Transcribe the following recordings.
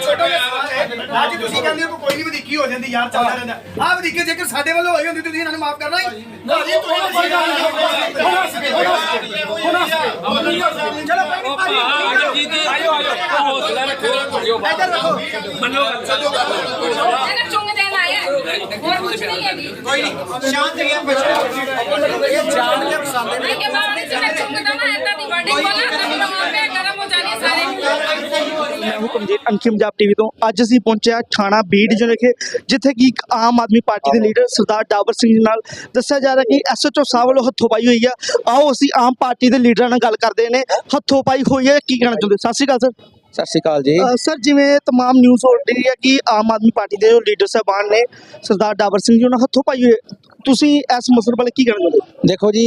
ਛੋਟਾ ਜਿਹਾ ਸਵਾਲ ਹੈ ਅੱਜ ਤੁਸੀਂ ਕਹਿੰਦੇ ਹੋ ਕਿ ਕੋਈ ਨਹੀਂ ਵਧੀਕੀ ਹੋ ਜਾਂਦੀ ਯਾਰ ਚੱਲਦਾ ਰਹਿੰਦਾ ਆਹ ਵਧੀਕੀ ਜੇਕਰ ਸਾਡੇ ਵੱਲੋਂ ਹੋਈ ਹੁੰਦੀ ਤੁਸੀਂ ਇਹਨਾਂ ਨੂੰ ਮਾਫ ਕਰਨਾ ਹੀ ਭਾਜੀ ਤੁਸੀਂ ਕੋਈ ਗੱਲ ਨਹੀਂ ਹੁਣ ਹੱਸ ਕੇ ਹੁਣ ਹੱਸ ਕੇ ਹੁਣ ਹੱਸ ਕੇ ਚਲੋ ਕੋਈ ਨਹੀਂ ਭਾਜੀ ਆਇਓ ਆਇਓ ਹੌਸਲਾ ਰੱਖੋ ਇੱਧਰ ਰੱਖੋ ਮੰਨੋ ਇਹਨੇ ਚੁੰਗ ਦੇਣ ਆਇਆ ਹੈ। ਹੋਰ ਕੁਝ ਨਹੀਂ ਹੈ ਜੀ ਕੋਈ ਨਹੀਂ ਸ਼ਾਂਤ ਰਿਹਾ ਬੱਚਾ ਇਹ ਜਾਣ ਕੇ ਪਸੰਦ ਨਹੀਂ ਕਿ ਬਾਅਦ ਵਿੱਚ ਮੈਂ ਚੁੰਗ ਦਵਾਂ ਏਦਾਂ ਦੀ ਵਰਡਿੰਗ ਬੋਲਾਂ ਤਾਂ ਮੇਰਾ ਮਨ ਪੇ ਗਰਮ ਹੋ ਜਾਣੀ ਸਾਰੇ ਮੈਂ ਹੂੰ ਕਮਜੀਤ ਅੰਕਿਮ ਪੰਜਾਬ ਟੀਵੀ ਤੋਂ ਅੱਜ ਅਸੀਂ ਪਹੁੰਚਿਆ ਥਾਣਾ ਬੀ ਡਿਵੀਜ਼ਨ ਵਿਖੇ ਜਿੱਥੇ ਕਿ ਇੱਕ ਆਮ ਆਦਮੀ ਪਾਰਟੀ ਦੇ ਲੀਡਰ ਸਰਦਾਰ ਡਾਬਰ ਸਿੰਘ ਜੀ ਨਾਲ ਦੱਸਿਆ ਜਾ ਰਿਹਾ ਕਿ ਐਸਐਚਓ ਸਾਹਿਬ ਵੱਲੋਂ ਹੱਥੋਂ ਪਾਈ ਹੋਈ ਆ ਆਓ ਅਸੀਂ ਆਮ ਪਾਰਟੀ ਦੇ ਲੀਡਰਾਂ ਨਾਲ ਗੱਲ ਕਰਦੇ ਨੇ ਹੱਥੋਂ ਪਾਈ ਹੋਈ ਹੈ ਕੀ ਕਹਿਣਾ ਚਾਹੁੰਦੇ ਸਤਿ ਸ਼੍ਰੀ ਅਕਾਲ ਸਰ ਸਤਿ ਸ਼੍ਰੀ ਅਕਾਲ ਜੀ ਅ, ਸਰ ਜਿਵੇਂ तमाम ਨਿਊਜ਼ ਹੋ ਰਹੀ ਹੈ ਕਿ ਆਮ ਆਦਮੀ ਪਾਰਟੀ ਦੇ ਜੋ ਲੀਡਰ ਸਾਹਿਬਾਨ ਨੇ ਸਰਦਾਰ ਡਾਬਰ ਸਿੰਘ ਜੀ ਉਹਨਾਂ ਹੱਥੋਂ ਪਾਈ ਹੋਈ ਹੈ ਤੁਸੀਂ ਇਸ ਮਸਲੇ ਬਾਰੇ ਕੀ ਕਹਿਣਾ ਚਾਹੁੰਦੇ ਦੇਖੋ ਜੀ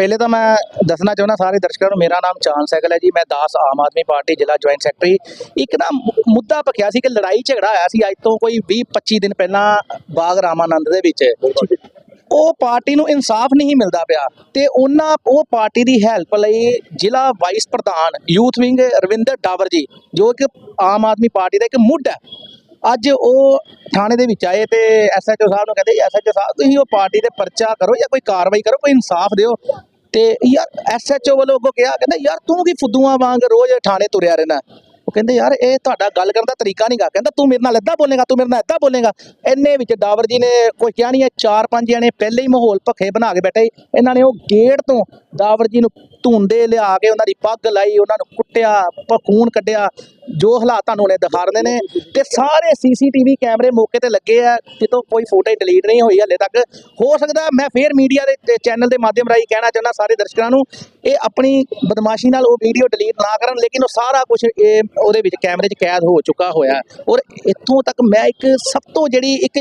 ਪਹਿਲੇ ਤਾਂ ਮੈਂ ਦੱਸਣਾ ਚਾਹੁੰਦਾ ਸਾਰੇ ਦਰਸ਼ਕਾਂ ਨੂੰ, ਮੇਰਾ ਨਾਮ ਚਾਨ ਸੈਗਲ ਹੈ ਜੀ। ਮੈਂ ਦਾਸ ਆਮ ਆਦਮੀ ਪਾਰਟੀ, ਜ਼ਿਲ੍ਹਾ ਜੁਆਇੰਟ ਸੈਕਟਰੀ ਇੱਕ ਨਾ ਮੁੱਦਾ ਪਕਿਆ ਸੀ ਕਿ ਲੜਾਈ ਝਗੜਾ ਹੋਇਆ ਸੀ। ਅੱਜ ਤੋਂ ਕੋਈ 20 25 ਦਿਨ ਪਹਿਲਾਂ ਬਾਗ ਰਾਮਾਨੰਦ ਦੇ ਵਿੱਚ। ਉਹ ਪਾਰਟੀ ਨੂੰ ਇਨਸਾਫ ਨਹੀਂ ਮਿਲਦਾ ਪਿਆ ਤੇ ਉਹਨਾਂ, ਉਹ ਪਾਰਟੀ ਦੀ ਹੈਲਪ ਲਈ ਜ਼ਿਲ੍ਹਾ ਵਾਈਸ ਪ੍ਰਧਾਨ ਯੂਥ ਵਿੰਗ ਰਵਿੰਦਰ ਡਾਵਰ ਜੀ, ਜੋ ਕਿ ਆਮ ਆਦਮੀ ਪਾਰਟੀ ਦਾ ਇੱਕ ਮੁੱਢ ਹੈ। ਅੱਜ ਉਹ ਥਾਣੇ ਦੇ ਵਿੱਚ ਆਏ ਤੇ ਐਸਐਚਓ ਸਾਹਿਬ ਨੂੰ ਕਹਿੰਦੇ ਐਸਐਚਓ ਸਾਹਿਬ, ਤੁਸੀਂ ਉਹ ਪਾਰਟੀ ਤੇ ਪਰਚਾ ਕਰੋ ਜਾਂ ਕੋਈ ਕਾਰਵਾਈ ਕਰੋ, ਕੋਈ ਇਨਸਾਫ ਦਿਓ। ਤੇ ਯਾਰ ਐਸਐਚਓ ਵੱਲੋਂ ਅੱਗੋਂ ਕਿਹਾ ਕਹਿੰਦਾ, ਯਾਰ ਤੂੰ ਕੀ ਫੁੱਦੂਆਂ ਵਾਂਗ ਰੋਜ਼ ਥਾਣੇ ਤੁਰਿਆ ਰਹਿਣਾ। ਉਹ ਕਹਿੰਦੇ, ਯਾਰ ਇਹ ਤੁਹਾਡਾ ਗੱਲ ਕਰਨ ਦਾ ਤਰੀਕਾ ਨਹੀਂਗਾ ਕਹਿੰਦਾ, ਤੂੰ ਮੇਰੇ ਨਾਲ ਏਦਾਂ ਬੋਲੇਗਾ, ਤੂੰ ਮੇਰੇ ਨਾਲ ਏਦਾਂ ਬੋਲੇਗਾ। ਇੰਨੇ ਵਿੱਚ ਡਾਵਰ ਜੀ ਨੇ ਕੋਈ ਕਿਹਾ ਨਹੀਂ ਹੈ, ਚਾਰ ਪੰਜ ਜਣੇ ਪਹਿਲੇ ਹੀ ਮਾਹੌਲ ਭੱਖੇ ਬਣਾ ਕੇ ਬੈਠੇ ਸੀ। ਇਹਨਾਂ ਨੇ ਉਹ ਗੇਟ ਤੋਂ ਡਾਵਰ ਜੀ ਨੂੰ ਧੁੰਦੇ ਲਿਆ ਕੇ ਉਹਨਾਂ ਦੀ ਪੱਗ ਲਾਈ, ਉਹਨਾਂ ਨੂੰ ਕੁੱਟਿਆ ਪਖੂਨ ਕੱਢਿਆ, ਜੋ ਹਾਲਾਤ ਤੁਹਾਨੂੰ ਨੇ ਦਿਖਾ ਰਹੇ ਨੇ ਤੇ ਸਾਰੇ ਸੀਸੀਟੀਵੀ ਕੈਮਰੇ ਮੌਕੇ ਤੇ ਲੱਗੇ ਆ ਕਿਤੋਂ ਕੋਈ ਫੋਟੋ ਡਿਲੀਟ ਨਹੀਂ ਹੋਈ ਹਲੇ ਤੱਕ। ਹੋ ਸਕਦਾ ਮੈਂ ਫੇਰ ਮੀਡੀਆ ਦੇ ਚੈਨਲ ਦੇ ਮਾਧਿਅਮ ਰਾਹੀਂ ਕਹਿਣਾ ਚਾਹੁੰਦਾ ਸਾਰੇ ਦਰਸ਼ਕਾਂ ਨੂੰ, ਇਹ ਆਪਣੀ ਬਦਮਾਸ਼ੀ ਨਾਲ ਉਹ ਵੀਡੀਓ ਡਿਲੀਟ ਨਾ ਕਰਨ, ਲੇਕਿਨ ਉਹ ਸਾਰਾ ਕੁਝ ਇਹ ਉਹਦੇ ਵਿੱਚ ਕੈਮਰੇ 'ਚ ਕੈਦ ਹੋ ਚੁੱਕਾ ਹੋਇਆ। ਔਰ ਇੱਥੋਂ ਤੱਕ ਮੈਂ ਇੱਕ ਸਭ ਤੋਂ ਜਿਹੜੀ ਇੱਕ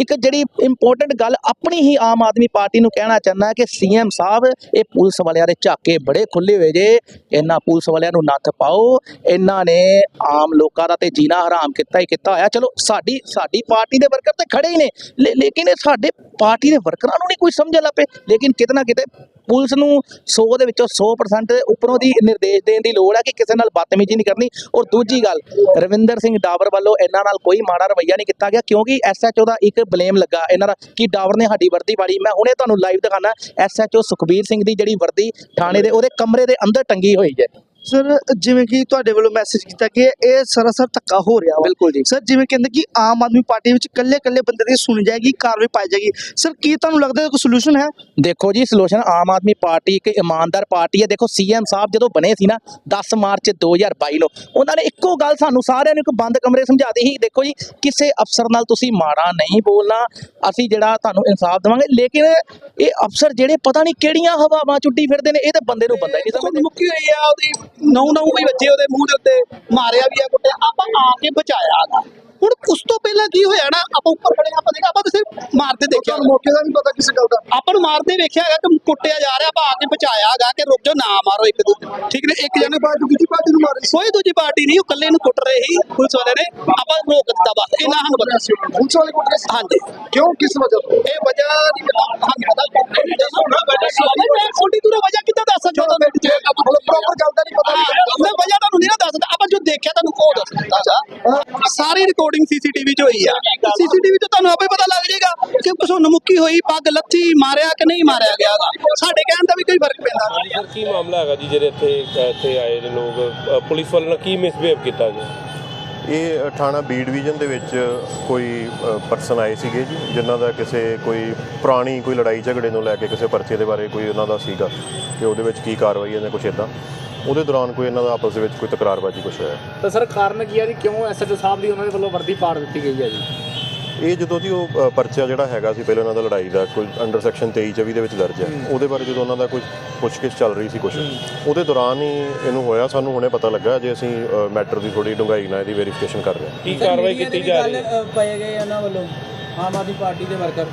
ਇੱਕ ਜਿਹੜੀ ਇੰਪੋਰਟੈਂਟ ਗੱਲ ਆਪਣੀ ਹੀ ਆਮ ਆਦਮੀ ਪਾਰਟੀ ਨੂੰ ਕਹਿਣਾ ਚਾਹੁੰਦਾ ਕਿ ਸੀਐਮ ਸਾਹਿਬ, ਇਹ ਪੁਲਿਸ ਵਾਲਿਆਂ ਦੇ ਝਾਕੇ ਬੜੇ ਖੁੱਲੇ ਹੋਏ ਜੇ। ਇਹਨਾਂ ਪੁਲਿਸ ਵਾਲਿਆਂ ਨੂੰ ਨੱਥ ਪਾਓ। ਇਹਨਾਂ ਨੇ ਆਮ ਲੋਕਾਂ ਦਾ ਤੇ ਜੀਣਾ ਹਰਾਮ ਕੀਤਾ ਹੀ ਕੀਤਾ ਹੋਇਆ। ਚਲੋ, ਸਾਡੀ ਸਾਡੀ ਪਾਰਟੀ ਦੇ ਵਰਕਰ ਤੇ ਖੜੇ ਹੀ ਨੇ। ਲੇ- ਲੇਕਿਨ ਇਹ ਸਾਡੇ ਪਾਰਟੀ ਦੇ ਵਰਕਰਾਂ ਨੂੰ ਨਹੀਂ ਕੋਈ ਸਮਝਣ ਲੱਪੇ ਲੇਕਿਨ ਕਿਤੇ ਨਾ ਕਿਤੇ ਪੁਲਿਸ ਨੂੰ 100 ਦੇ ਵਿੱਚੋਂ 100% ਉੱਪਰੋਂ ਦੀ ਨਿਰਦੇਸ਼ ਦੇਣ ਦੀ ਲੋੜ ਹੈ ਕਿ ਕਿਸੇ ਨਾਲ ਬਦਤਮੀਜ਼ੀ ਨਹੀਂ ਕਰਨੀ। ਔਰ ਦੂਜੀ ਗੱਲ, ਰਵਿੰਦਰ ਸਿੰਘ ਡਾਵਰ ਵੱਲੋਂ ਇਹਨਾਂ ਨਾਲ ਕੋਈ ਮਾੜਾ ਰਵੱਈਆ ਨਹੀਂ ਕੀਤਾ ਗਿਆ ਕਿਉਂਕਿ ਐਸਐਚਓ ਦਾ ਇੱਕ ਬਲੇਮ ਲੱਗਾ ਇਹਨਾਂ ਦਾ ਕਿ ਡਾਵਰ ਨੇ ਸਾਡੀ ਵਰਦੀ ਪਾੜੀ ਮੈਂ ਹੁਣੇ ਤੁਹਾਨੂੰ ਲਾਈਵ ਦਿਖਾਣਾ ਐਸਐਚਓ ਸੁਖਬੀਰ ਸਿੰਘ ਦੀ ਜਿਹੜੀ ਵਰਦੀ ਥਾਣੇ ਦੇ ਉਹਦੇ ਕਮਰੇ ਦੇ ਅੰਦਰ ਟੰਗੀ ਹੋਈ ਹੈ। ਸਰ ਜਿਵੇਂ ਕਿ ਤੁਹਾਡੇ ਵੱਲੋਂ ਮੈਸੇਜ ਕੀਤਾ ਕਿ ਇਹ ਸਰਾਸਰ ਧੱਕਾ ਹੋ ਰਿਹਾ ਵਾ। ਬਿਲਕੁਲ ਜੀ। ਸਰ ਜਿਵੇਂ ਕਹਿੰਦੇ ਕਿ ਆਮ ਆਦਮੀ ਪਾਰਟੀ ਵਿੱਚ ਕੱਲੇ ਕੱਲੇ ਬੰਦੇ ਦੀ ਸੁਣੀ ਜਾਏਗੀ ਕਾਰਵਾਈ ਪਾਈ ਜਾਏਗੀ। ਸਰ ਕੀ ਤੁਹਾਨੂੰ ਲੱਗਦਾ ਕੋਈ ਸੋਲੂਸ਼ਨ ਹੈ? ਦੇਖੋ ਜੀ ਸੋਲੂਸ਼ਨ ਆਮ ਆਦਮੀ ਪਾਰਟੀ ਇੱਕ ਇਮਾਨਦਾਰ ਪਾਰਟੀ ਹੈ। ਦੇਖੋ ਸੀਐਮ ਸਾਹਿਬ ਜਦੋਂ ਬਣੇ ਸੀ ਨਾ 10 ਮਾਰਚ 2022 ਨੂੰ ਉਹਨਾਂ ਨੇ ਇੱਕੋ ਗੱਲ ਸਾਨੂੰ ਸਾਰਿਆਂ ਨੂੰ ਇੱਕ ਬੰਦ ਕਮਰੇ ਸਮਝਾਤੀ ਸੀ। ਦੇਖੋ ਜੀ ਕਿਸੇ ਅਫਸਰ ਨਾਲ ਤੁਸੀਂ ਮਾੜਾ ਨਹੀਂ ਬੋਲਣਾ। ਅਸੀਂ ਜਿਹੜਾ ਤੁਹਾਨੂੰ ਇਨਸਾਫ ਦੇਵਾਂਗੇ ਲੇਕਿਨ ਇਹ ਅਫਸਰ ਜਿਹੜੇ ਪਤਾ ਨਹੀਂ ਕਿਹੜੀਆਂ ਹਵਾਵਾਂ ਚੁੱਟੀ ਫਿਰਦੇ ਨੇ ਇਹ ਤਾਂ ਬੰਦੇ ਨੂੰ ਬੰਦਾ ਹੀ ਨਹੀਂ ਸਮਝਦੇ। ਮੁੱਕੀ ਹੋਈ ਆ ਉਹਦੀ। ਨੌ ਨੌ ਵੀ ਬੱਚੇ ਉਹਦੇ ਮੂੰਹ ਦੇ ਉੱਤੇ ਮਾਰਿਆ ਵੀ ਆ ਕੁੱਟਿਆ ਆਪਾਂ ਆ ਕੇ ਬਚਾਇਆ ਗਾ ਹੁਣ ਉਸ ਤੋਂ ਪਹਿਲਾਂ ਕੀ ਹੋਇਆ ਨਾ ਆਪਾਂ ਉੱਪਰ ਖੜੇ ਆਪਾਂ ਦੇਖਿਆ ਆਪਾਂ ਕਿਸੇ ਮਾਰਦੇ ਦੇਖਿਆ ਮੌਕੇ ਦਾ ਨਹੀਂ ਪਤਾ ਕਿਸੇ ਗੱਲ ਦਾ। ਆਪਾਂ ਨੂੰ ਮਾਰਦੇ ਵੇਖਿਆ ਹੈਗਾ ਕਿ ਕੁੱਟਿਆ ਜਾ ਰਿਹਾ ਆਪਾਂ ਆ ਕੇ ਬਚਾਇਆ ਹੈਗਾ ਕਿ ਰੁਕ ਜਾਓ ਨਾ ਮਾਰੋ ਇੱਕ ਦੂਜੇ ਨੂੰ। ਠੀਕ ਨੇ? ਇੱਕ ਜਣੇ ਪਾਰਟੀ ਦੂਜੀ ਪਾਰਟੀ ਨੂੰ ਮਾਰੀ ਕੋਈ ਦੂਜੀ ਪਾਰਟੀ ਨਹੀਂ ਉਹ ਇਕੱਲੇ ਨੂੰ ਕੁੱਟ ਰਹੇ ਸੀ ਪੁਲਿਸ ਵਾਲੇ ਨੇ। ਆਪਾਂ ਰੋਕ ਦਿੱਤਾ ਬਸ ਇਹਨਾਂ ਸਾਨੂੰ ਪਤਾ ਸੀ। ਪੁਲਿਸ ਵਾਲੇ ਕੁੱਟ ਰਹੇ ਹਾਂਜੀ। ਕਿਉਂ? ਕਿਸ ਵਜ੍ਹਾ ਤੋਂ? ਇਹ ਵਜ੍ਹਾ ਦੀ ਸਾਨੂੰ ਪਤਾ। ਛੋਟੀ ਦੂਰ ਵਜ੍ਹਾ ਕਿੱਦਾਂ ਦੱਸ ਸਕਦਾ ਪ੍ਰੋਪਰ ਨਹੀਂ ਪਤਾ ਮੈਂ ਵਜ੍ਹਾ ਤੁਹਾਨੂੰ ਨਹੀਂ ਨਾ ਦੱਸਦਾ ਆਪਾਂ ਜੋ ਦੇਖਿਆ ਤੁਹਾਨੂੰ ਉਹ ਦੱਸਦਾ ਸਾਰੀ ਰਿਕਾਰਡਿੰਗ ਸੀਸੀਟੀਵੀ 'ਚ ਹੋਈ ਆ। ਸੀਸੀਟੀਵੀ 'ਚ ਤੁਹਾਨੂੰ ਆਪੇ ਪਤਾ ਲੱਗ ਜਾਏਗਾ ਕਿ ਕੁਛ ਨਮੁੱਕੀ ਹੋਈ ਪੱਗ ਲੱਥੀ ਮਾਰਿਆ ਕਿ ਨਹੀਂ ਮਾਰਿਆ ਗਿਆ। ਸਾਡੇ ਕਹਿਣ ਦਾ ਵੀ ਕੋਈ ਫ਼ਰਕ ਪੈਂਦਾ। ਸਰ ਕੀ ਮਾਮਲਾ ਹੈਗਾ ਜੀ ਜਿਹੜੇ ਇੱਥੇ ਇੱਥੇ ਆਏ ਨੇ ਲੋਕ? ਪੁਲਿਸ ਨਾਲ ਕੀ ਮਿਸਬਿਹੇਵ ਕੀਤਾ ਗਿਆ? ਇਹ ਥਾਣਾ ਬੀ ਡਿਵੀਜ਼ਨ ਦੇ ਵਿੱਚ ਕੋਈ ਪਰਸਨ ਆਏ ਸੀਗੇ ਜੀ ਜਿਨ੍ਹਾਂ ਦਾ ਕਿਸੇ ਕੋਈ ਪੁਰਾਣੀ ਕੋਈ ਲੜਾਈ ਝਗੜੇ ਨੂੰ ਲੈ ਕੇ ਕਿਸੇ ਪਰਚੇ ਦੇ ਬਾਰੇ ਕੋਈ ਉਹਨਾਂ ਦਾ ਸੀਗਾ ਕਿ ਉਹਦੇ ਵਿੱਚ ਕੀ ਕਾਰਵਾਈ ਹੈ ਜਾਂ ਕੁਛ ਇਦਾਂ ਉਹਦੇ ਦੌਰਾਨ ਕੋਈ ਇਹਨਾਂ ਦਾ ਆਪਸ ਦੇ ਵਿੱਚ ਕੋਈ ਤਕਰਾਰਬਾਜੀ ਕੁਛ ਹੋਇਆ? ਤਾਂ ਸਰ ਕਾਰਨ ਕੀ ਹੈ ਜੀ? ਕਿਉਂ ਐਸਐਚਓ ਸਾਹਿਬ ਦੀ ਉਹਨਾਂ ਦੇ ਵੱਲੋਂ ਵਰਦੀ ਪਾੜ ਦਿੱਤੀ ਗਈ ਹੈ ਜੀ? ਇਹ ਜਦੋਂ ਦੀ ਉਹ ਅ, ਪਰਚਾ ਜਿਹੜਾ ਹੈਗਾ ਸੀ ਪਹਿਲਾਂ ਉਹਨਾਂ ਦਾ ਲੜਾਈ ਦਾ ਕੋਈ ਅੰਡਰ ਸੈਕਸ਼ਨ 23 24 ਦੇ ਵਿੱਚ ਦਰਜ ਹੈ। ਉਹਦੇ ਬਾਰੇ ਜਦੋਂ ਉਹਨਾਂ ਦਾ ਕੋਈ ਪੁੱਛਗਿੱਛ ਚੱਲ ਰਹੀ ਸੀ ਕੁਛ ਉਹਦੇ ਦੌਰਾਨ ਹੀ ਇਹਨੂੰ ਹੋਇਆ ਸਾਨੂੰ ਹੁਣੇ ਪਤਾ ਲੱਗਾ ਜੇ ਅਸੀਂ ਮੈਟਰ ਦੀ ਥੋੜੀ ਡੂੰਘਾਈ ਨਾਲ ਇਹਦੀ ਵੈਰੀਫਿਕੇਸ਼ਨ ਕਰ ਰਹੇ ਹਾਂ। ਕੀ ਕਾਰਵਾਈ ਕੀਤੀ ਜਾ ਰਹੀ ਹੈ? ਪਾਏ ਗਏ ਉਹਨਾਂ ਵੱਲੋਂ ਆਮ ਆਦਮੀ ਪਾਰਟੀ ਦੇ ਵਰਕਰ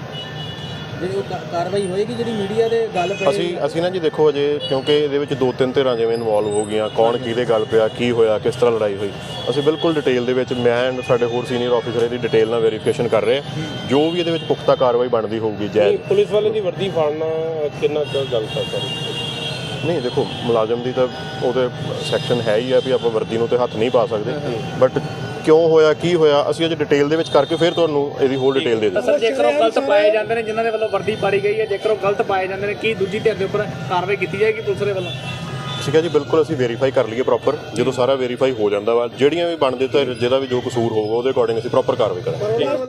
ਜਿਹੜੀ ਉਹ ਕਾ- ਕਾਰਵਾਈ ਹੋਏਗੀ ਜਿਹੜੀ ਮੀਡੀਆ ਦੇ ਗੱਲ ਪਈ ਅਸੀਂ ਅਸੀਂ ਨਾ ਜੀ ਦੇਖੋ ਅਜੇ ਕਿਉਂਕਿ ਇਹਦੇ ਵਿੱਚ ਦੋ ਤਿੰਨ ਧਿਰਾਂ ਜਿਵੇਂ ਇਨਵੋਲਵ ਹੋ ਗਈਆਂ ਕੌਣ ਕਿਹਦੇ ਗੱਲ ਪਿਆ ਕੀ ਹੋਇਆ ਕਿਸ ਤਰ੍ਹਾਂ ਲੜਾਈ ਹੋਈ। ਅਸੀਂ ਬਿਲਕੁਲ ਡਿਟੇਲ ਦੇ ਵਿੱਚ ਮੈਂ ਐਂਡ ਸਾਡੇ ਹੋਰ ਸੀਨੀਅਰ ਆਫੀਸਰ ਇਹਦੀ ਡਿਟੇਲ ਨਾਲ ਵੈਰੀਫਿਕੇਸ਼ਨ ਕਰ ਰਹੇ ਹਾਂ। ਜੋ ਵੀ ਇਹਦੇ ਵਿੱਚ ਪੁਖਤਾ ਕਾਰਵਾਈ ਬਣਦੀ ਹੋਊਗੀ ਇਹ ਜੈ ਪੁਲਿਸ ਵਾਲੇ ਦੀ ਵਰਦੀ ਫਾੜਨਾ ਕਿੰਨਾ ਕੁ ਗਲਤ ਹੈ ਸਰ? ਨਹੀਂ ਦੇਖੋ ਮੁਲਾਜ਼ਮ ਦੀ ਤਾਂ ਉਹਦੇ ਸੈਕਸ਼ਨ ਹੈ ਹੀ ਆ ਵੀ ਆਪਾਂ ਵਰਦੀ ਨੂੰ ਤੇ ਹੱਥ ਨਹੀਂ ਪਾ ਸਕਦੇ। ਬਟ ਕਿਉਂ ਹੋਇਆ ਕੀ ਹੋਇਆ ਅਸੀਂ ਅੱਜ ਡਿਟੇਲ ਦੇ ਵਿੱਚ ਕਰਕੇ ਫਿਰ ਤੁਹਾਨੂੰ ਇਹਦੀ ਹੋਰ ਡਿਟੇਲ ਦੇ ਦਿੰਦੇ ਸਰ ਜੇਕਰ ਉਹ ਗਲਤ ਪਾਏ ਜਾਂਦੇ ਨੇ ਜਿਨ੍ਹਾਂ ਦੇ ਵੱਲੋਂ ਵਰਦੀ ਪਾੜੀ ਗਈ ਹੈ ਜੇਕਰ ਉਹ ਗਲਤ ਪਾਏ ਜਾਂਦੇ ਨੇ ਕੀ ਦੂਜੀ ਧਿਰ ਦੇ ਉੱਪਰ ਕਾਰਵਾਈ ਕੀਤੀ ਜਾਏਗੀ ਪੁਲਿਸ ਦੇ ਵੱਲੋਂ? ਠੀਕ ਹੈ ਜੀ ਬਿਲਕੁਲ ਅਸੀਂ ਵੈਰੀਫਾਈ ਕਰ ਲਈਏ ਪ੍ਰੋਪਰ ਜਦੋਂ ਸਾਰਾ ਵੈਰੀਫਾਈ ਹੋ ਜਾਂਦਾ ਵਾ ਜਿਹੜੀਆਂ ਵੀ ਬਣਦੇ ਤਾਂ ਜਿਹਦਾ ਵੀ ਜੋ ਕਸੂਰ ਹੋਊਗਾ ਉਹਦੇ ਅਕੋਰਡਿੰਗ ਅਸੀਂ ਪ੍ਰੋਪਰ ਕਾਰਵਾਈ ਕਰਾਂਗੇ।